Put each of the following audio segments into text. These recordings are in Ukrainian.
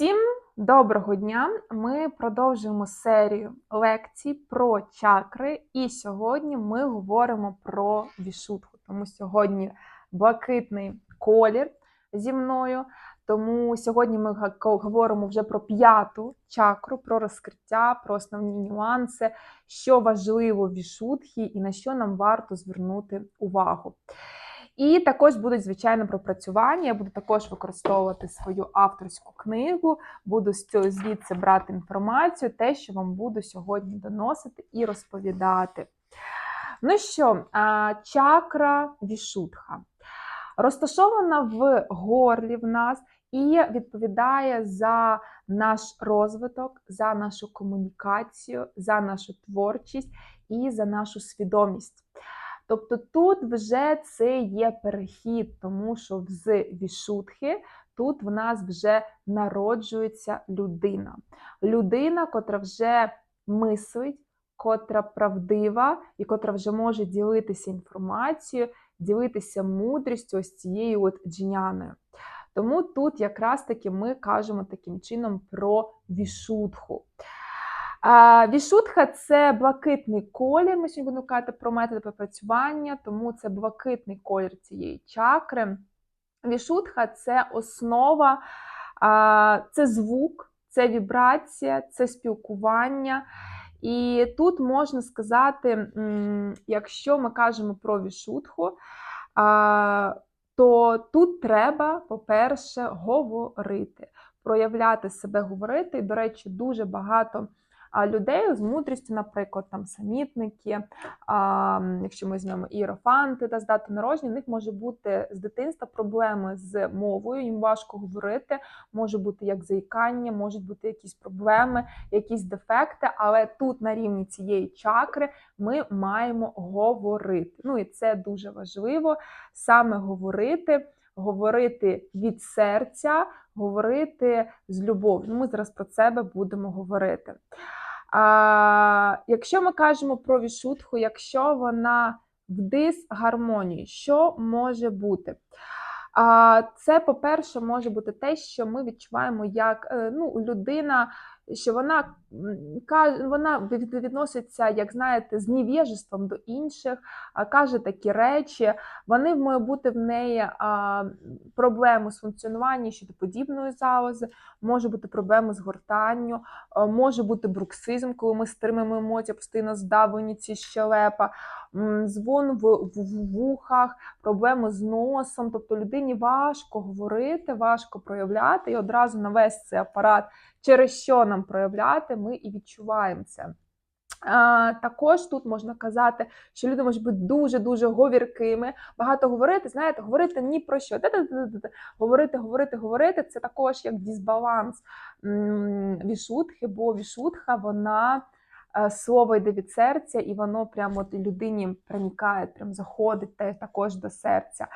Всім доброго дня! Ми продовжуємо серію лекцій про чакри, і сьогодні ми говоримо про вішутху. Тому сьогодні блакитний колір зі мною. Тому сьогодні ми говоримо вже про п'яту чакру, про розкриття, про основні нюанси, що важливо в вішутхі і на що нам варто звернути увагу. І також будуть звичайно пропрацювання. Я буду також використовувати свою авторську книгу, буду звідси брати інформацію, те, що вам буду сьогодні доносити і розповідати. Ну що, чакра вішутха розташована в горлі в нас і відповідає за наш розвиток, за нашу комунікацію, за нашу творчість і за нашу свідомість. Тобто тут вже це є перехід, тому що з вішутхи тут в нас вже народжується людина. Людина, котра вже мислить, котра правдива і котра вже може ділитися інформацією, ділитися мудрістю ось цією от джняною. Тому тут якраз таки ми кажемо таким чином про вішутху. Вішутха це блакитний колір. Ми сьогодні будемо казати про методи пропрацювання, тому це блакитний колір цієї чакри. Вішутха це основа, це звук, це вібрація, це спілкування. І тут можна сказати, якщо ми кажемо про вішутху, то тут треба, по-перше, говорити, проявляти себе, говорити. І, до речі, дуже багато людей з мудрістю, наприклад, там самітники, а, якщо ми візьмемо іерофанти та з дати в них може бути з дитинства проблеми з мовою, їм важко говорити, може бути як заїкання, можуть бути якісь проблеми, якісь дефекти, але тут на рівні цієї чакри ми маємо говорити. Ну і це дуже важливо саме говорити, говорити від серця, говорити з любов'ю. Ну, Ми зараз про себе будемо говорити. А, Якщо ми кажемо про вішутху, якщо вона в дисгармонії, що може бути? А, Це, по-перше, може бути те, що ми відчуваємо як е, ну, людина, що вона вона відноситься, як знаєте, з невіжеством до інших, каже такі речі. Вони може бути в неї проблеми з функціонуванням щитоподібної залози, може бути проблеми з гортанню, може бути бруксизм, коли ми стримуємо емоції, постійно здавлені ці щелепа, дзвон в, в, в вухах, проблеми з носом. Тобто людині важко говорити, важко проявляти, і одразу на весь цей апарат, через що нам проявляти, ми і відчуваємо це. Також тут можна казати, що люди можуть бути дуже-дуже говіркими, багато говорити, знаєте, говорити ні про що. Говорити, говорити, говорити це також як дисбаланс вішутхи, бо вішутха, вона слово йде від серця, і воно прямо людині проникає, прям заходить також до серця.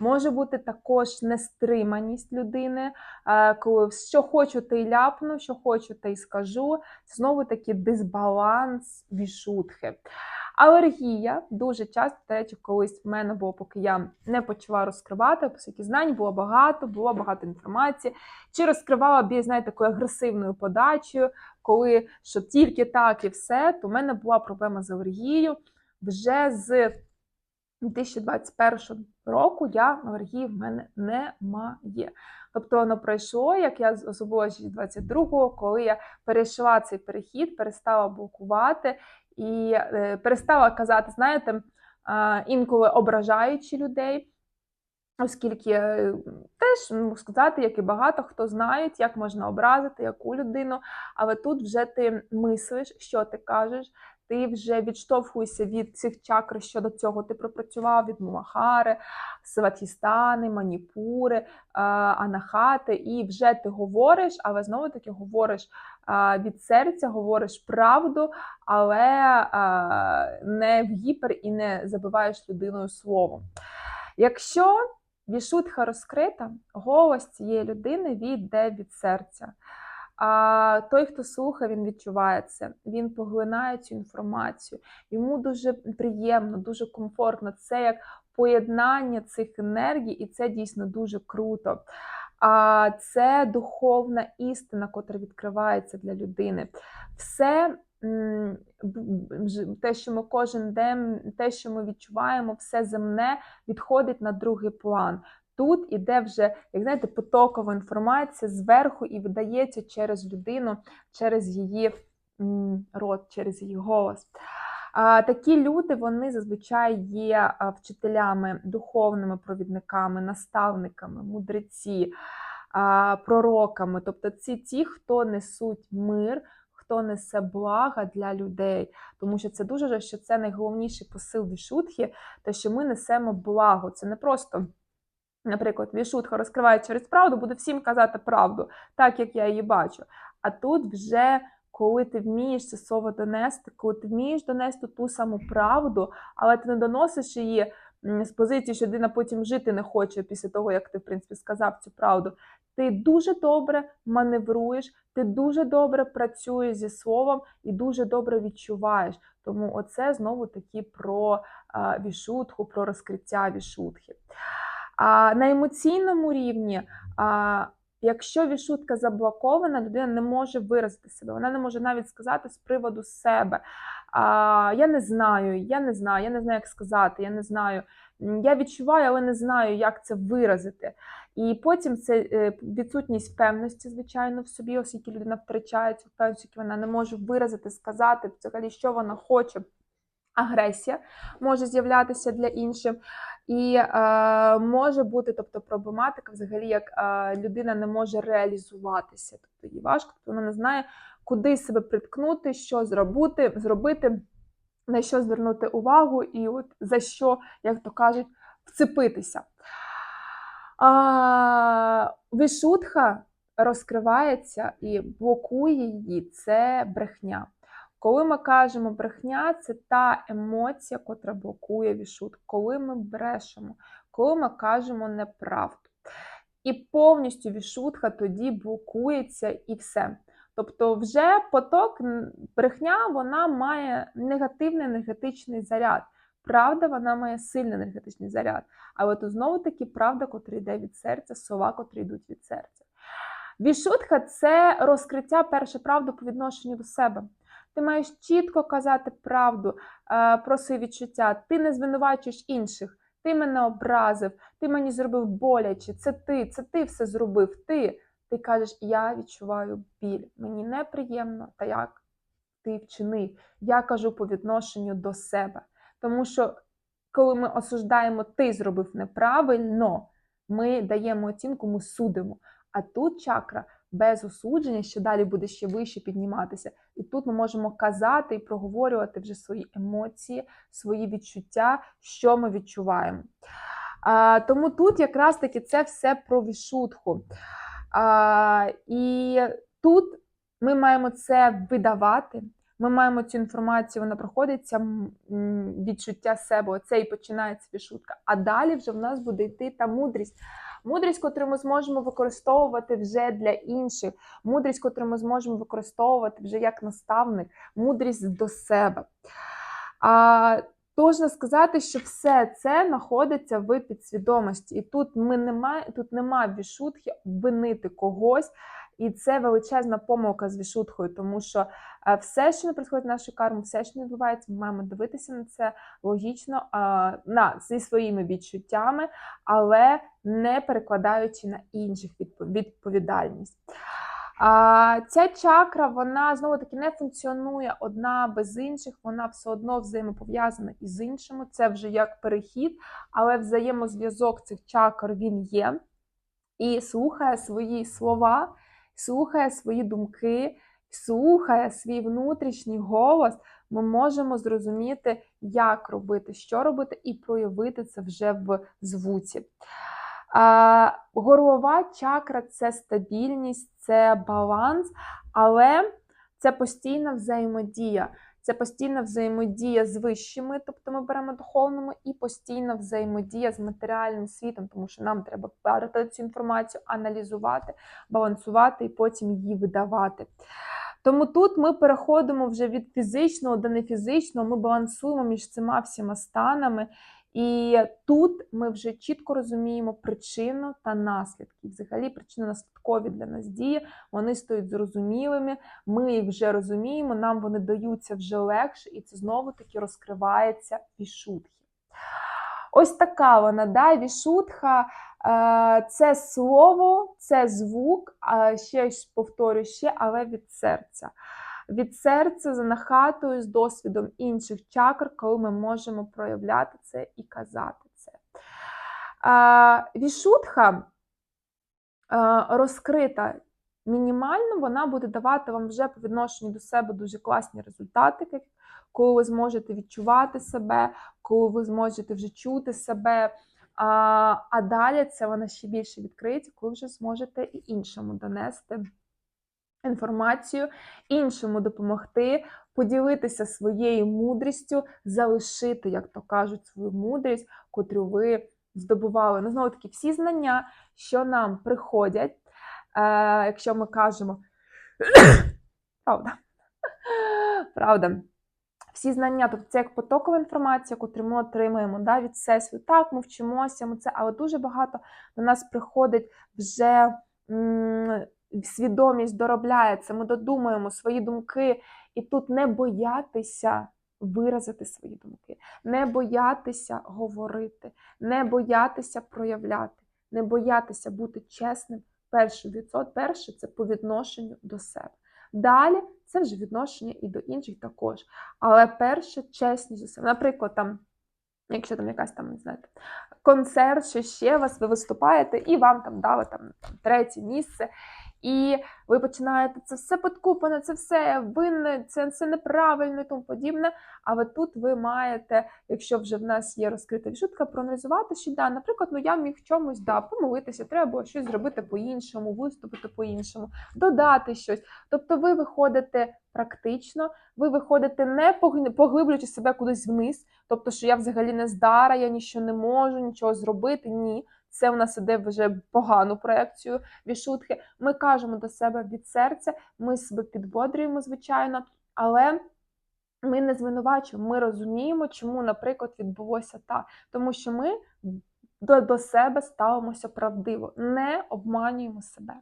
Може бути також нестриманість людини, е, коли що хочу, те й ляпну, що хочу, те й скажу. Знову таки дисбаланс вішутхи. Алергія дуже часто, до речі, колись в мене було, поки я не почала розкривати, оскільки знань було багато, було багато інформації. Чи розкривала б, знаєте, такою агресивною подачею, коли що тільки так і все, то в мене була проблема з алергією. Вже з 2021 року я алергії в мене немає. Тобто воно пройшло, як я особливо з 22-го, коли я перейшла цей перехід, перестала блокувати і е, перестала казати, знаєте, інколи ображаючи людей. Оскільки е, теж можу сказати, як і багато хто знають, як можна образити яку людину, але тут вже ти мислиш, що ти кажеш, ти вже відштовхуєшся від цих чакр, що до цього ти пропрацював від Мулахари, Сватістани, Маніпури, е, Анахати, і вже ти говориш, але знову таки говориш е, від серця, говориш правду, але е, не в гіпер і не забиваєш людиною словом. Якщо вішутха розкрита, голос цієї людини відде від серця. А той, хто слухає, він відчуває це, він поглинає цю інформацію. Йому дуже приємно, дуже комфортно. Це як поєднання цих енергій, і це дійсно дуже круто. а це духовна істина, котра відкривається для людини. Все те, що ми кожен день, те, що ми відчуваємо, все земне відходить на другий план. Тут іде вже, як знаєте, потокова інформація зверху і видається через людину, через її рот, через її голос. Такі люди вони зазвичай є вчителями, духовними провідниками, наставниками, мудреці, пророками. Тобто це ті, хто несуть мир, хто несе блага для людей. Тому що це дуже що це найголовніший посил вішутхи, те, що ми несемо благо. Це не просто. Наприклад, Вішутха розкриває через правду, буде всім казати правду, так як я її бачу. А тут вже коли ти вмієш це слово донести, коли ти вмієш донести ту саму правду, але ти не доносиш її з позиції, що людина потім жити не хоче після того, як ти, в принципі, сказав цю правду. Ти дуже добре маневруєш, ти дуже добре працюєш зі словом і дуже добре відчуваєш. Тому оце знову таки про вішутху, про розкриття вішутхи. А на емоційному рівні, а, якщо вішутка заблокована, людина не може виразити себе, вона не може навіть сказати з приводу себе. А, Я не знаю, я не знаю, я не знаю, як сказати, я не знаю. Я відчуваю, але не знаю, як це виразити. І потім це е, відсутність певності, звичайно, в собі, оскільки людина втрачає цю певність, вона не може виразити, сказати взагалі, що вона хоче. Агресія може з'являтися для інших. І е, може бути тобто, проблематика, взагалі, як е, людина не може реалізуватися. Тобто їй важко, тобто вона не знає, куди себе приткнути, що зробити, зробити, на що звернути увагу, і от за що, як то кажуть, вцепитися. А, Вишутха розкривається і блокує її це брехня. Коли ми кажемо брехня, це та емоція, котра блокує вішут. Коли ми брешемо, коли ми кажемо неправду. І повністю вішутха тоді блокується і все. Тобто, вже поток брехня вона має негативний енергетичний заряд. Правда, вона має сильний енергетичний заряд. Але тут знову таки правда, котра йде від серця, слова, котрі йдуть від серця. Вішутха це розкриття перше правди по відношенню до себе. Ти маєш чітко казати правду е, про свої відчуття. Ти не звинувачуєш інших. Ти мене образив, ти мені зробив боляче. Це ти, це ти все зробив. Ти. Ти кажеш, я відчуваю біль. Мені неприємно, та як ти вчинив. Я кажу по відношенню до себе. Тому що, коли ми осуждаємо, ти зробив неправильно, ми даємо оцінку, ми судимо. А тут чакра без осудження, що далі буде ще вище підніматися. І тут ми можемо казати і проговорювати вже свої емоції, свої відчуття, що ми відчуваємо. А, Тому тут якраз таки це все про вішутху. А, І тут ми маємо це видавати. Ми маємо цю інформацію, вона проходиться відчуття себе. Оце і починається вішутка. А далі вже в нас буде йти та мудрість. Мудрість, котру ми зможемо використовувати вже для інших, мудрість, котру ми зможемо використовувати вже як наставник, мудрість до себе. А, Тожна сказати, що все це знаходиться в підсвідомості, і тут ми немає, тут немає вішутхи винити когось, і це величезна помилка з вішутхою, тому що е, все, що не приходить нашу карму, все, що не відбувається, ми маємо дивитися на це логічно на зі своїми відчуттями, але не перекладаючи на інших відпо- відповідальність. А ця чакра, вона знову таки не функціонує одна без інших, вона все одно взаємопов'язана із іншими. Це вже як перехід, але взаємозв'язок цих чакр він є і слухає свої слова, слухає свої думки, слухає свій внутрішній голос. Ми можемо зрозуміти, як робити, що робити, і проявити це вже в звуці. А, горлова чакра це стабільність, це баланс, але це постійна взаємодія. Це постійна взаємодія з вищими, тобто ми беремо духовному, і постійна взаємодія з матеріальним світом, тому що нам треба брати цю інформацію, аналізувати, балансувати і потім її видавати. Тому тут ми переходимо вже від фізичного до нефізичного, ми балансуємо між цими всіма станами. І тут ми вже чітко розуміємо причину та наслідки. Взагалі, причинно-наслідкові для нас дії, вони стають зрозумілими, ми їх вже розуміємо, нам вони даються вже легше, і це знову-таки розкривається вішутхи. Ось така вона, да, вішутха. Е, Це слово, це звук, ще повторюю ще, але від серця. Від серця за нахатою з досвідом інших чакр, коли ми можемо проявляти це і казати це. Вішутха розкрита мінімально, вона буде давати вам вже по відношенню до себе дуже класні результати, коли ви зможете відчувати себе, коли ви зможете вже чути себе. А а далі це вона ще більше відкриється, коли вже зможете і іншому донести інформацію, іншому допомогти, поділитися своєю мудрістю, залишити, як то кажуть, свою мудрість, котру ви здобували. Ну, знову таки, всі знання, що нам приходять, е, якщо ми кажемо правда, правда всі знання, тобто це як потокова інформація, яку ми отримуємо да, від всесвіту. Так, ми вчимося, ми це, але дуже багато до нас приходить вже м свідомість доробляється, ми додумуємо свої думки, і тут не боятися виразити свої думки, не боятися говорити, не боятися проявляти, не боятися бути чесним. Перший відсот, перше це по відношенню до себе. Далі це вже відношення і до інших також. Але перше чесність за себе. Наприклад, там, якщо там якась там, не знаєте, концерт, чи ще вас, ви виступаєте, і вам там дали там третє місце. І ви починаєте це все подкупане, це все винне, це все неправильно і тому подібне. Але тут ви маєте, якщо вже в нас є розкрита відшутка, проаналізувати, що да, наприклад, ну я міг чомусь да, помилитися, треба було щось зробити по-іншому, виступити по-іншому, додати щось. Тобто ви виходите практично, ви виходите не поглиблюючи себе кудись вниз, тобто, що я взагалі не здара, я нічого не можу, нічого зробити. Ні. Це в нас іде вже погану проекцію вішутки. Ми кажемо до себе від серця, ми себе підбодрюємо, звичайно, але. Ми не звинувачуємо, ми розуміємо, чому, наприклад, відбулося так. Тому що ми до, до себе ставимося правдиво, не обманюємо себе.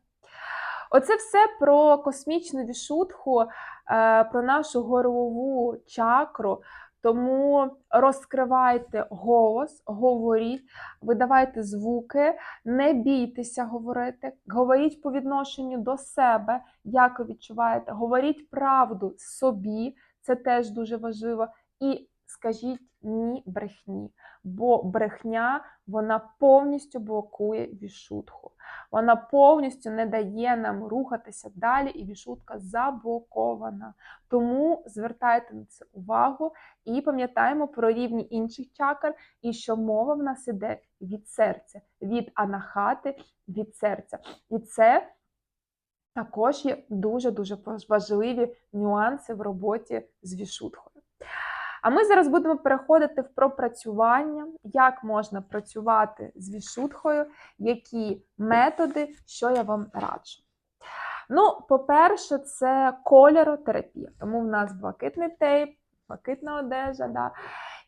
Оце все про космічну вішутху, е, про нашу горлову чакру. Тому розкривайте голос, говоріть, видавайте звуки, не бійтеся говорити, говоріть по відношенню до себе, як ви відчуваєте, говоріть правду собі, це теж дуже важливо. І скажіть ні брехні, бо брехня вона повністю блокує вішутху. Вона повністю не дає нам рухатися далі, і вішутка заблокована. Тому звертайте на це увагу і пам'ятаємо про рівні інших чакр, і що мова в нас іде від серця, від анахати, від серця. І це також є дуже-дуже важливі нюанси в роботі з вішуткою. А ми зараз будемо переходити в пропрацювання, як можна працювати з вішутхою, які методи, що я вам раджу. Ну, по-перше, це кольоротерапія. Тому в нас блакитний тейп, блакитна одежа. Да?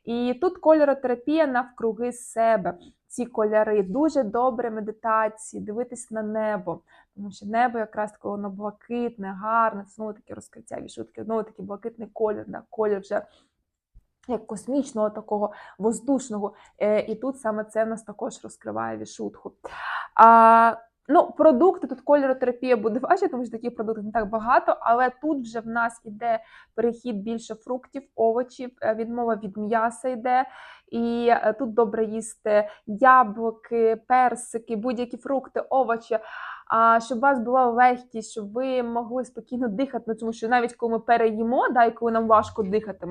І тут кольоротерапія навкруги себе. Ці кольори дуже добре медитації, дивитись на небо, тому що небо якраз таке воно блакитне, гарне, знову таке розкриття вішутки, знову таки блакитний колір, да, колір вже як космічного такого воздушного. Е, і тут саме це в нас також розкриває вішутху. А, Ну, Продукти тут кольоротерапія буде важче, тому що таких продуктів не так багато, але тут вже в нас іде перехід більше фруктів, овочів, е, відмова від м'яса йде. І е, тут добре їсти яблуки, персики, будь-які фрукти, овочі. А щоб у вас була легкість, щоб ви могли спокійно дихати, ну, тому що навіть коли ми переїмо, да, і коли нам важко дихати,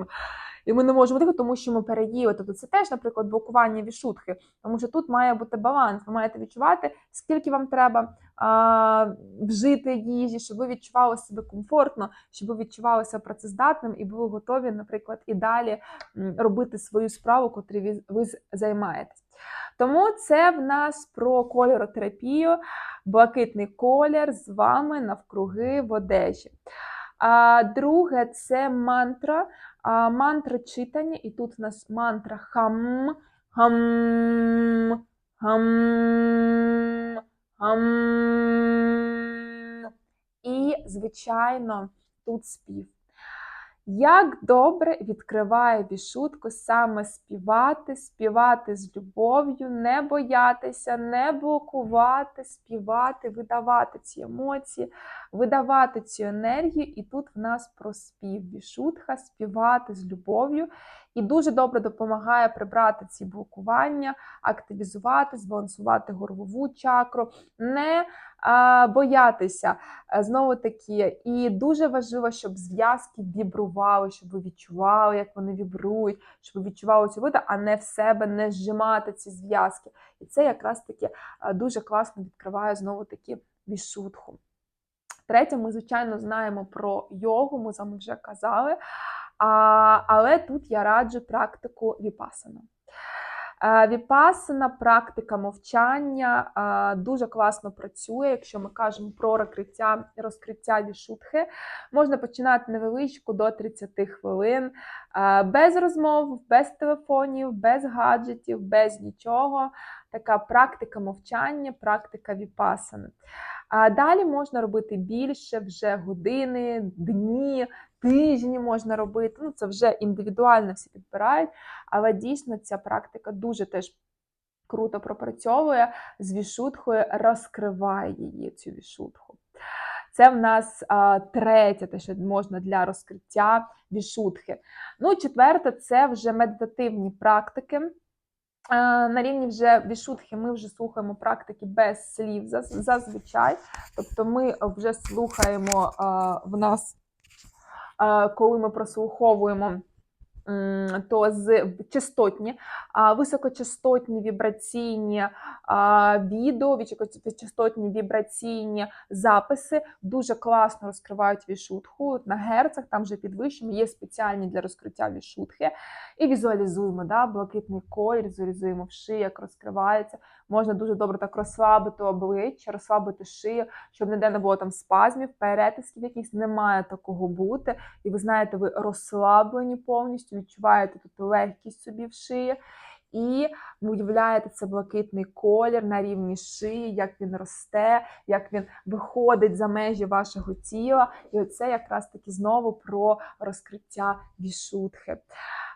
і ми не можемо дихати, тому що ми переїли. Тобто це теж, наприклад, блокування вішутки, тому що тут має бути баланс. Ви маєте відчувати, скільки вам треба а, вжити їжі, щоб ви відчували себе комфортно, щоб ви відчувалися працездатним і були готові, наприклад, і далі робити свою справу, котрі ви займаєтесь. Тому це в нас про кольоротерапію, блакитний колір з вами навкруги в одежі. А Друге це мантра. А, Мантра читання, і тут в нас мантра хам. Хам, хам, хам. І, звичайно, тут спів. Як добре відкриває вішутку саме співати, співати з любов'ю, не боятися, не блокувати, співати, видавати ці емоції, видавати цю енергію. І тут в нас про спів вішутха, співати з любов'ю. І дуже добре допомагає прибрати ці блокування, активізувати, збалансувати горлову чакру, не а, боятися знову таки. І дуже важливо, щоб зв'язки вібрували, щоб ви відчували, як вони вібрують, щоб ви відчували цю виду, а не в себе не зжимати ці зв'язки. І це якраз таки дуже класно відкриває знову таки вішутху. Третє, ми, звичайно, знаємо про йогу, ми з вами вже казали. А, Але тут я раджу практику віпасана. Віпасана практика мовчання дуже класно працює, якщо ми кажемо про розкриття розкриття вішутхи. Можна починати невеличку до 30 хвилин, без розмов, без телефонів, без гаджетів, без нічого. Така практика мовчання, практика віпасани. А далі можна робити більше вже години, дні, тижні можна робити. Ну, це вже індивідуально всі підбирають, але дійсно ця практика дуже теж круто пропрацьовує з вішуткою, розкриває її цю вішутху. Це в нас а, третє, те, що можна для розкриття вішутхи. Ну, четверте, це вже медитативні практики. На рівні вже вішутхи ми вже слухаємо практики без слів зазвичай. Тобто ми вже слухаємо в нас коли ми прослуховуємо то з частотні, високочастотні вібраційні відео, високочастотні вібраційні записи дуже класно розкривають вішутху на герцах, там вже підвищимо, є спеціальні для розкриття вішутхи. І візуалізуємо да, блакитний колір, візуалізуємо в шиї, як розкривається. Можна дуже добре так розслабити обличчя, розслабити шию, щоб ніде не було там спазмів, перетисків якихось немає такого бути. І ви знаєте, ви розслаблені повністю, відчуваєте тут легкість собі в шиї. І уявляєте це блакитний колір на рівні шиї, як він росте, як він виходить за межі вашого тіла. І оце якраз таки знову про розкриття вішутхи.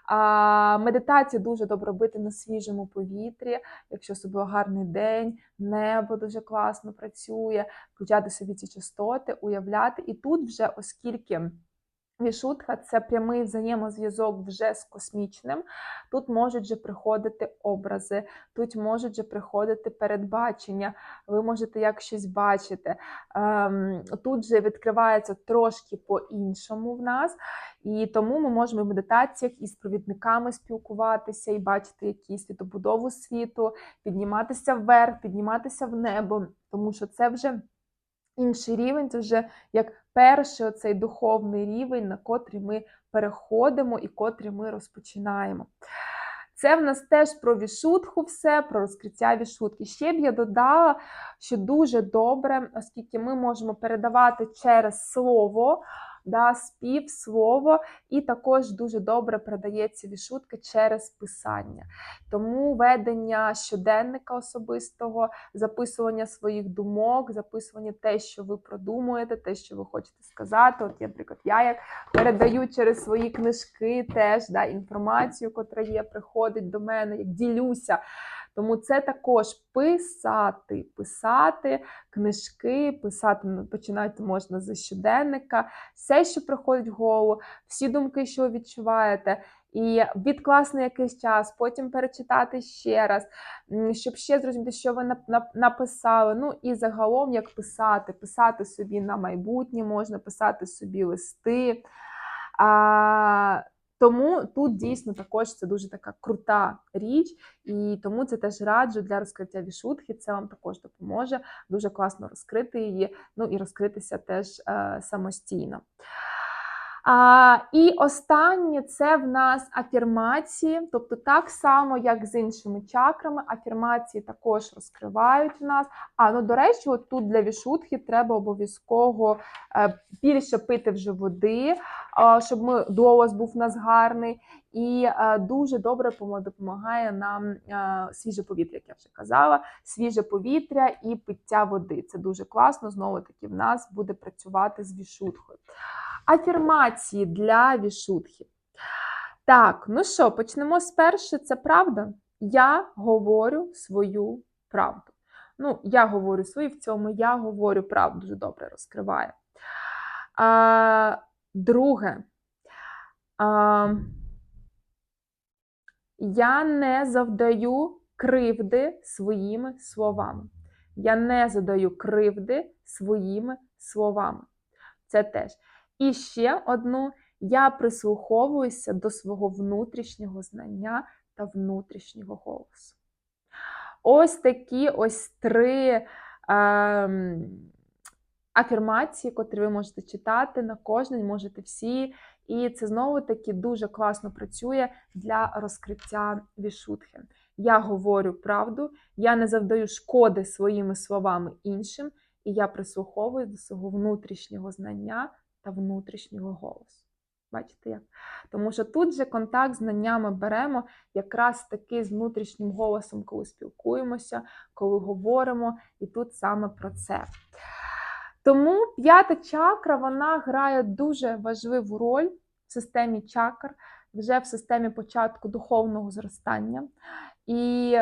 А, Медитацію дуже добре робити на свіжому повітрі, якщо особливо гарний день, небо дуже класно працює, включати собі ці частоти, уявляти. І тут вже, оскільки. Вішутха це прямий взаємозв'язок вже з космічним. Тут можуть же приходити образи, тут можуть же приходити передбачення, ви можете як щось бачити. Ем, тут же відкривається трошки по-іншому в нас, і тому ми можемо в медитаціях із провідниками спілкуватися і бачити якісь світобудову світу, підніматися вверх, підніматися в небо, тому що це вже інший рівень, це вже як перший оцей духовний рівень, на котрий ми переходимо і котрий ми розпочинаємо. Це в нас теж про вішутху, все, про розкриття вішутки. Ще б я додала, що дуже добре, оскільки ми можемо передавати через слово да, спів, слово, і також дуже добре передається вішутка через писання. Тому ведення щоденника особистого, записування своїх думок, записування те, що ви продумуєте, те, що ви хочете сказати. От, наприклад, я як передаю через свої книжки теж да, інформацію, котра є, приходить до мене, як ділюся. Тому це також писати, писати книжки, писати починати можна з щоденника, все, що приходить в голову, всі думки, що ви відчуваєте. І відкласти якийсь час, потім перечитати ще раз, щоб ще зрозуміти, що ви написали. Ну і загалом, як писати, писати собі на майбутнє, можна писати собі листи. А, тому тут дійсно також це дуже така крута річ, і тому це теж раджу для розкриття вішутхи. Це вам також допоможе дуже класно розкрити її, ну і розкритися теж е, самостійно. А, і останнє це в нас афірмації, тобто так само, як з іншими чакрами, афірмації також розкривають в нас. А ну, до речі, от тут для вішутхи треба обов'язково е, більше пити вже води, щоб ми голос був у нас гарний. І е, дуже добре допомагає нам е, свіже повітря, як я вже казала, свіже повітря і пиття води. Це дуже класно. Знову таки в нас буде працювати з вішутхою. Афірмації для вішутхи. Так, ну що, почнемо з першої. Це правда. Я говорю свою правду. Ну, я говорю свою, в цьому я говорю правду, дуже добре розкриває. А, друге. А, я не завдаю кривди своїми словами. Я не задаю кривди своїми словами. Це теж. І ще одну: я прислуховуюся до свого внутрішнього знання та внутрішнього голосу. Ось такі ось три ем, афірмації, котрі ви можете читати на кожний, можете всі. І це знову таки дуже класно працює для розкриття вішутхи. Я говорю правду, я не завдаю шкоди своїми словами іншим, і я прислуховуюсь до свого внутрішнього знання та внутрішнього голосу. Бачите як? Тому що тут же контакт з знаннями беремо якраз таки з внутрішнім голосом, коли спілкуємося, коли говоримо, і тут саме про це. Тому п'ята чакра вона грає дуже важливу роль в системі чакр, вже в системі початку духовного зростання. І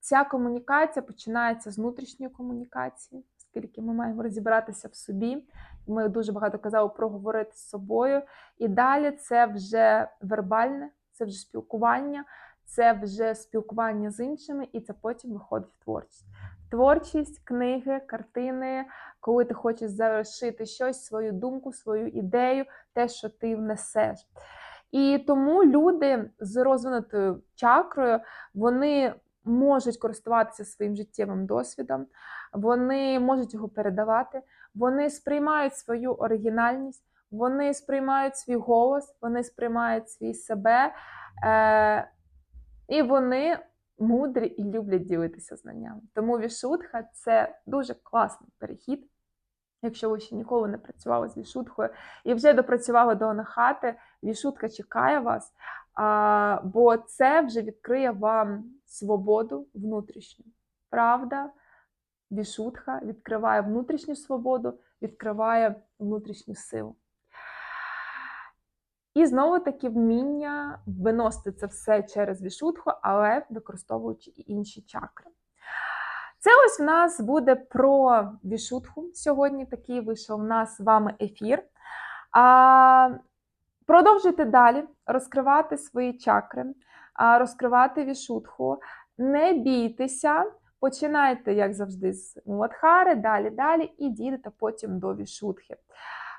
ця комунікація починається з внутрішньої комунікації, оскільки ми маємо розібратися в собі. Ми дуже багато казали про говорити з собою. І далі це вже вербальне, це вже спілкування, це вже спілкування з іншими, і це потім виходить в творчість. Творчість, книги, картини, коли ти хочеш завершити щось, свою думку, свою ідею, те, що ти внесеш. І тому люди з розвинутою чакрою, вони можуть користуватися своїм життєвим досвідом, вони можуть його передавати, вони сприймають свою оригінальність, вони сприймають свій голос, вони сприймають свій себе, е- і вони мудрі і люблять ділитися знаннями. Тому вішутха це дуже класний перехід. Якщо ви ще ніколи не працювали з вішуткою і вже допрацювали до анахати, вішутка чекає вас, а, бо це вже відкриє вам свободу внутрішню. Правда, вішутха відкриває внутрішню свободу, відкриває внутрішню силу. І знову таки вміння виносити це все через вішутху, але використовуючи і інші чакри. Це ось в нас буде про вішутху. Сьогодні такий вийшов у нас з вами ефір. А, Продовжуйте далі розкривати свої чакри, розкривати вішутху. Не бійтеся, починайте, як завжди, з муладхари, далі, далі, і дійдете потім до вішутхи.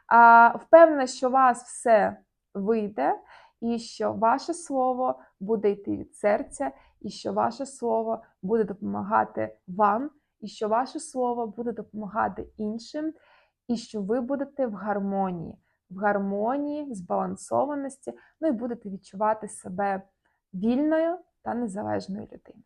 А, Впевнена, що у вас все вийде, і що ваше слово буде йти від серця, і що ваше слово буде допомагати вам, і що ваше слово буде допомагати іншим, і що ви будете в гармонії, в гармонії, в збалансованості, ну і будете відчувати себе вільною та незалежною людиною.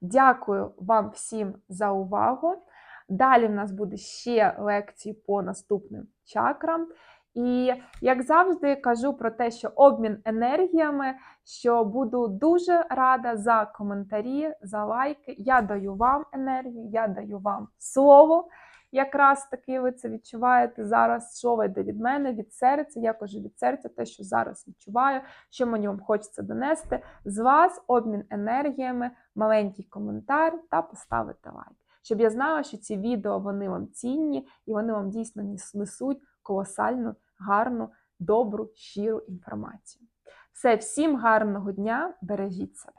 Дякую вам всім за увагу. Далі в нас буде ще лекції по наступним чакрам. І як завжди кажу про те, що обмін енергіями, що буду дуже рада за коментарі, за лайки. Я даю вам енергію, я даю вам слово. Якраз таки ви це відчуваєте зараз, що вийде від мене, від серця. Я кажу від серця, те, що зараз відчуваю, що мені вам хочеться донести. З вас обмін енергіями, маленький коментар та поставити лайк. Щоб я знала, що ці відео вони вам цінні і вони вам дійсно несуть колосальну, гарну, добру, щиру інформацію. Все, всім гарного дня, бережіть себе.